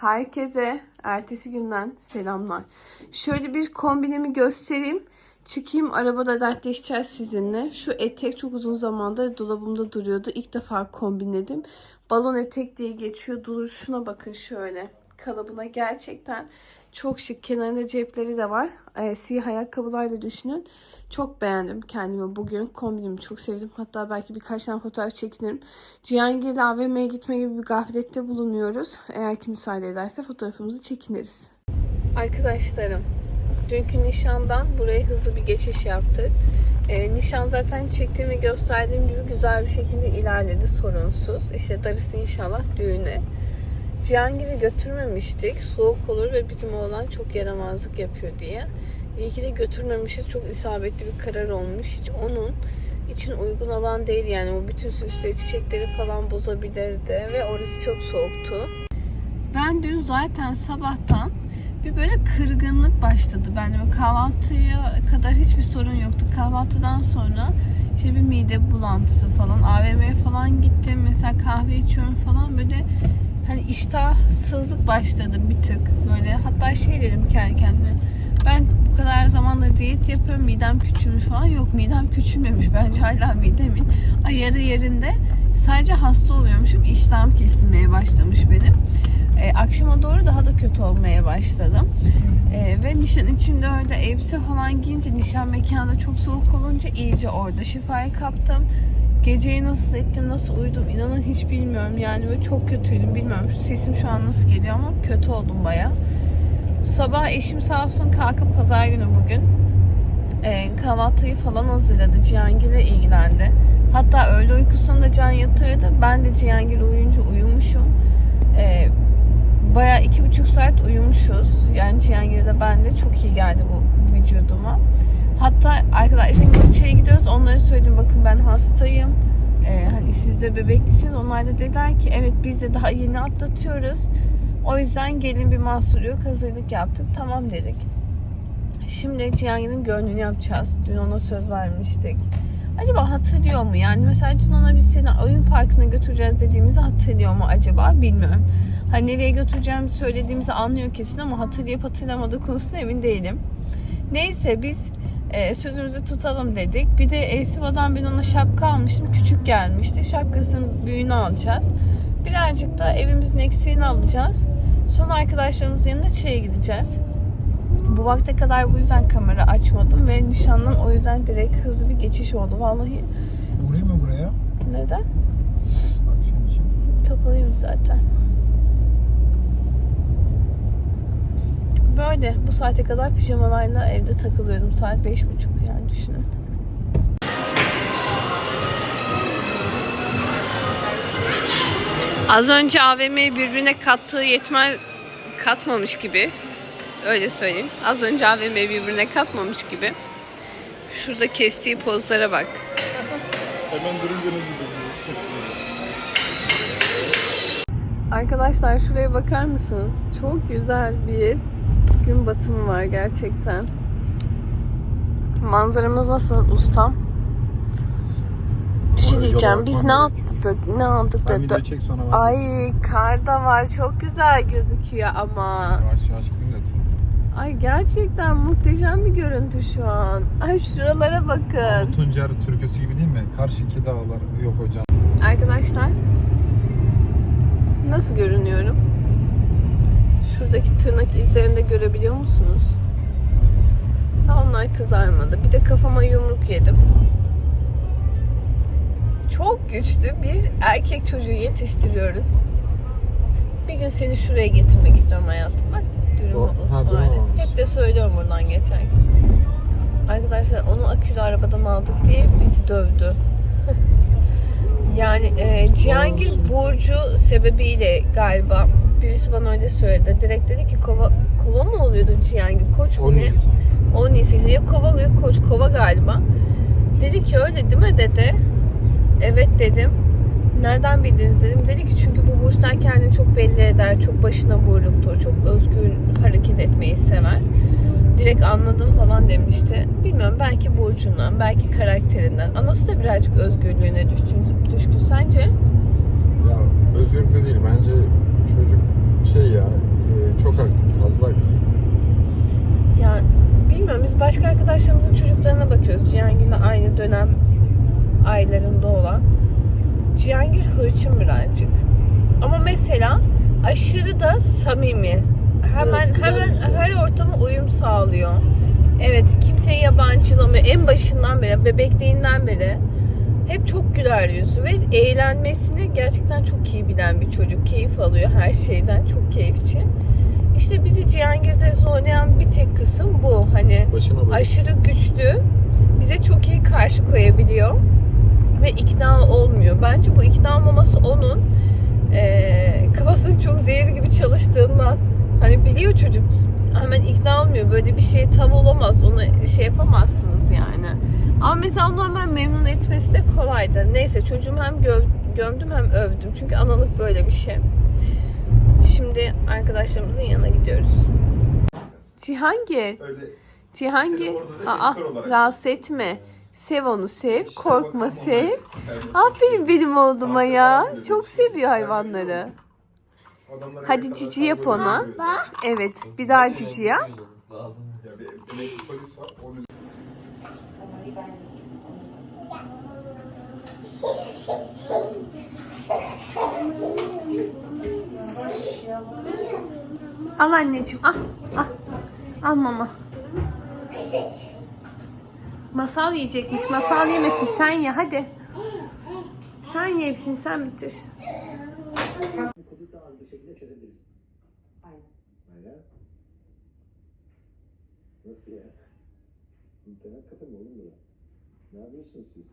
Herkese ertesi günden selamlar. Şöyle bir kombinimi göstereyim. Çıkayım arabada dertleşeceğiz sizinle. Şu etek çok uzun zamandır dolabımda duruyordu. İlk defa kombinledim. Balon etek diye geçiyor. Duruşuna bakın şöyle. Kalıbına gerçekten çok şık. Kenarında cepleri de var. Ee, siyah ayakkabılarla düşünün. Çok beğendim kendimi bugün. Kombinimi çok sevdim. Hatta belki birkaç tane fotoğraf çekinirim. Cihangir ile AVM'ye gitme gibi bir gaflette bulunuyoruz. Eğer ki müsaade ederse fotoğrafımızı çekiniriz. Arkadaşlarım, dünkü nişandan buraya hızlı bir geçiş yaptık. Ee, nişan zaten çektiğimi gösterdiğim gibi güzel bir şekilde ilerledi sorunsuz. İşte darısı inşallah düğüne. Cihangir'i götürmemiştik. Soğuk olur ve bizim oğlan çok yaramazlık yapıyor diye. İyi ki de götürmemişiz. Çok isabetli bir karar olmuş. Hiç onun için uygun alan değil yani. O bütün süsleri, çiçekleri falan bozabilirdi ve orası çok soğuktu. Ben dün zaten sabahtan bir böyle kırgınlık başladı. Ben kahvaltıya kadar hiçbir sorun yoktu. Kahvaltıdan sonra işte bir mide bulantısı falan. AVM'ye falan gittim. Mesela kahve içiyorum falan böyle hani iştahsızlık başladı bir tık böyle. Hatta şey dedim kendi kendime. Ben bu kadar zamandır diyet yapıyorum. Midem küçülmüş falan. Yok midem küçülmemiş. Bence hala midemin ayarı yerinde. Sadece hasta oluyormuşum. İştahım kesilmeye başlamış benim. E, akşama doğru daha da kötü olmaya başladım. E, ve nişan içinde öyle elbise falan giyince nişan mekanında çok soğuk olunca iyice orada şifayı kaptım. Geceyi nasıl ettim, nasıl uyudum inanın hiç bilmiyorum. Yani böyle çok kötüydüm bilmiyorum. Sesim şu an nasıl geliyor ama kötü oldum baya. Sabah eşim sağ olsun kalkıp pazar günü bugün e, kahvaltıyı falan hazırladı. Cihangir'le ilgilendi. Hatta öğle uykusunda da can yatırdı. Ben de Cihangir uyuyunca uyumuşum. E, Baya iki buçuk saat uyumuşuz. Yani Cihangir'de ben de çok iyi geldi bu vücuduma. Hatta arkadaşlarım Göçe'ye gidiyoruz. Onlara söyledim bakın ben hastayım. Ee, hani siz de bebeklisiniz. Onlar da dediler ki evet biz de daha yeni atlatıyoruz. O yüzden gelin bir mahsur yok. Hazırlık yaptık. Tamam dedik. Şimdi Cihangir'in gönlünü yapacağız. Dün ona söz vermiştik. Acaba hatırlıyor mu? Yani mesela dün ona biz seni oyun parkına götüreceğiz dediğimizi hatırlıyor mu acaba? Bilmiyorum. Hani nereye götüreceğimizi söylediğimizi anlıyor kesin ama hatırlayıp hatırlamadığı konusunda emin değilim. Neyse biz e, sözümüzü tutalım dedik. Bir de Elsiva'dan ben ona şapka almıştım. Küçük gelmişti. Şapkasının büyüğünü alacağız. Birazcık da evimizin eksiğini alacağız. Sonra arkadaşlarımızın yanına çaya gideceğiz. Bu vakte kadar bu yüzden kamera açmadım ve nişandan o yüzden direkt hızlı bir geçiş oldu. Vallahi Buraya mı buraya? neden? Akşam için. Kapalıyım zaten. Böyle bu saate kadar pijamalarla evde takılıyordum. Saat beş buçuk yani düşünün. Az önce AVM'yi birbirine kattığı yetmez katmamış gibi. Öyle söyleyeyim. Az önce AVM'yi birbirine katmamış gibi. Şurada kestiği pozlara bak. Hemen durunca nasıl? Arkadaşlar şuraya bakar mısınız? Çok güzel bir gün batımı var gerçekten. Manzaramız nasıl ustam? Bir şey diyeceğim. Biz ne bakmam yaptık? Ne aldık Sen da? video çek sonra bak. Ay kar da var. Çok güzel gözüküyor ama. Yavaş yavaş gidin de tın tın. Ay gerçekten muhteşem bir görüntü şu an. Ay şuralara bakın. Tuncer türküsü gibi değil mi? Karşıki dağlar yok hocam. Arkadaşlar nasıl görünüyorum? Şuradaki tırnak izlerini de görebiliyor musunuz? Daha onlar kızarmadı. Bir de kafama yumruk yedim. Çok güçlü bir erkek çocuğu yetiştiriyoruz. Bir gün seni şuraya getirmek istiyorum hayatım. Bak O- dürüm olmuş. Hep de söylüyorum buradan geçerken. Arkadaşlar onu akülü arabadan aldık diye bizi dövdü. Yani e, Cihangir Burcu sebebiyle galiba birisi bana öyle söyledi. Direkt dedi ki kova, kova mı oluyordu Cihangir? Koç mu 10 ne? Nisan. 10 Nisan işte ya kova ya koç kova galiba. Dedi ki öyle değil mi dedi. Evet dedim. Nereden bildiniz dedim. Dedi ki çünkü bu burçlar kendini çok belli eder. Çok başına buyruktur. Çok özgür hareket etmeyi sever. Direkt anladım falan demişti. Bilmiyorum belki burcundan, belki karakterinden. Anası da birazcık özgürlüğüne düşkün, düşkün sence? Ya özgürlük de değil. Bence çocuk şey ya e, çok aktif, fazla aktif. Ya bilmiyorum biz başka arkadaşlarımızın çocuklarına bakıyoruz. Yani yine aynı dönem aylarında olan. Cihangir hırçın birazcık. Ama mesela aşırı da samimi. Hemen Evet, hemen her ortama uyum sağlıyor. Evet, kimseyi yabancılamıyor. En başından beri, bebekliğinden beri hep çok güler yüzlü ve eğlenmesini gerçekten çok iyi bilen bir çocuk. Keyif alıyor her şeyden. Çok keyifçi. İşte bizi Cihangir'de zorlayan bir tek kısım bu. Hani aşırı güçlü. Ve ikna olmuyor. Bence bu ikna olmaması onun eee kafasının çok zehir gibi çalıştığından. Hani biliyor çocuk hemen ikna olmuyor. Böyle bir şey tav olamaz. Onu şey yapamazsınız yani. Ama mesela onu hemen memnun etmesi de kolaydır. Neyse çocuğumu hem göv- gömdüm hem övdüm. Çünkü analık böyle bir şey. Şimdi arkadaşlarımızın yanına gidiyoruz. Cihangir. Öyle Cihangir. Aa, rahatsız etme. Sev onu sev. Korkma sev. Aferin benim oğluma ya. Çok seviyor hayvanları. adamlara Hadi cici yap ona. Evet bir daha cici yap. Onun Al anneciğim al. Al. Al mama. Masal yiyecekmiş. Masal yemesin. Sen ye hadi. Sen ye hepsini sen bitir. Nasıl ya? İnternet kafe mi oğlum bu? Ne yapıyorsunuz siz?